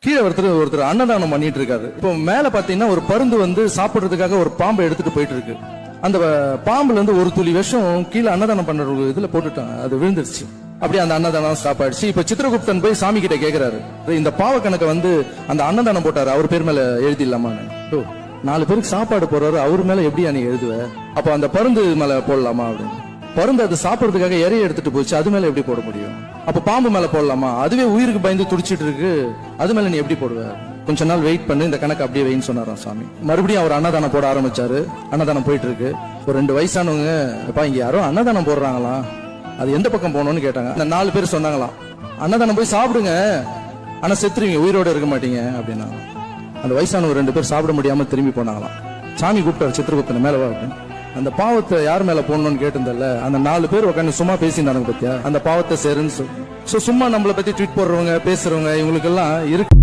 கீழே ஒருத்தர் ஒருத்தர் அன்னதானம் பண்ணிட்டு இருக்காரு. இப்போ மேல பாத்தீங்கன்னா ஒரு பருந்து வந்து சாப்பிடுறதுக்காக ஒரு பாம்பை எடுத்துட்டு போயிட்டு இருக்கு. அந்த பாம்புல இருந்து ஒரு துளி விஷம் கீழே அன்னதானம் பண்ற ஒரு இதுல போட்டுட்டான் அது விழுந்துருச்சு. அப்படியே அந்த அன்னதானம் ஸ்டாப் ஆயிடுச்சு இப்ப சித்திரகுப்தன் போய் சாமி கிட்ட கேக்குறாரு. இந்த பாவ கணக்கை வந்து அந்த அன்னதானம் போட்டாரு. அவர் பேர் மேல எழுதிடலாமான்னு. ஓ, நாலு பேருக்கு சாப்பாடு போடுறாரு. அவர் மேல எப்படியா நீ எழுதுவ? அப்ப அந்த பருந்து மேல போடலாமா? அப்படின்னு. பருந்து அது சாப்பிட்றதுக்காக இறைய எடுத்துட்டு போச்சு அது மேல எப்படி போட முடியும்? அப்ப பாம்பு மேல போடலாமா? அதுவே உயிருக்கு பயந்து துடிச்சிட்டு இருக்கு. அது மேல நீ எப்படி போடுவ? கொஞ்ச நாள் வெயிட் பண்ணு இந்த கணக்கு அப்படியே வெயின்னு சொன்னாராம் சாமி. மறுபடியும் அவர் அன்னதானம் போட ஆரம்பிச்சாரு. அன்னதானம் போயிட்டு இருக்கு ஒரு ரெண்டு வயசானவங்க அப்பா இங்க யாரோ அன்னதானம் போடுறாங்களா அது எந்த பக்கம் போகணும்னு கேட்டாங்க. அந்த நாலு பேர் சொன்னாங்களாம் அன்னதானம் போய் சாப்பிடுங்க. ஆனா செத்துருவீங்க உயிரோட இருக்க மாட்டீங்க அப்படின்னா அந்த வயசானவர் ரெண்டு பேர் சாப்பிட முடியாம திரும்பி போனாங்களாம். சாமி கூப்பிட்டாரு சித்திரகுப்தனை மேலே வா அப்படின்னு. அந்த பாவத்தை யார் மேல போடணும்னு கேட்டிருந்தல அந்த நாலு பேர் உட்காந்து சும்மா பேசியிருந்தாங்க பத்தியா? அந்த பாவத்தை சேருன்னு சொல்லி சோ சும்மா நம்மளை பத்தி ட்வீட் போடுறவங்க பேசுறவங்க இவங்களுக்கு எல்லாம் இருக்கு.